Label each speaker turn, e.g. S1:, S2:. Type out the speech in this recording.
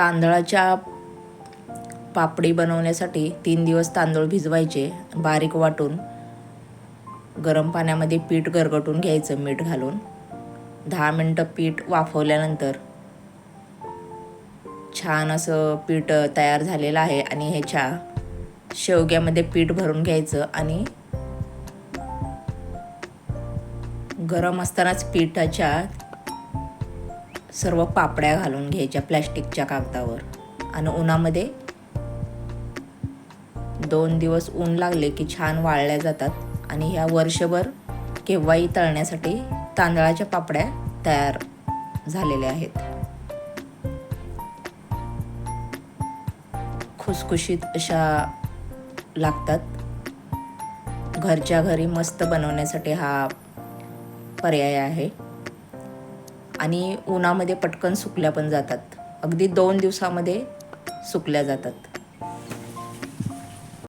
S1: तांदळाच्या पापडी बनवण्यासाठी तीन दिवस तांदूळ भिजवायचे बारीक वाटून. गरम पाण्यामध्ये पीठ गरगटून घ्यायचं मीठ घालून. दहा मिनटं पीठ वाफवल्यानंतर छान असं पीठ तयार झालेलं आहे आणि ह्याच्या शेवग्यामध्ये पीठ भरून घ्यायचं आणि गरम असतानाच पिठाच्या सर्व पापड्या घालून घ्यायच्या प्लॅस्टिकच्या कागदावर. आणि उन्हामध्ये दोन दिवस ऊन लागले की छान वाळल्या जातात आणि ह्या वर्षभर केव्हाही तळण्यासाठी तांदळाच्या पापड्या तयार झालेल्या आहेत. खुसखुशीत अशा लागतात. घरच्या घरी मस्त बनवण्यासाठी हा पर्याय आहे. आणि उन्हामध्ये पटकन सुकल्या पण जातात. अगदी दोन दिवसामध्ये सुकल्या जातात.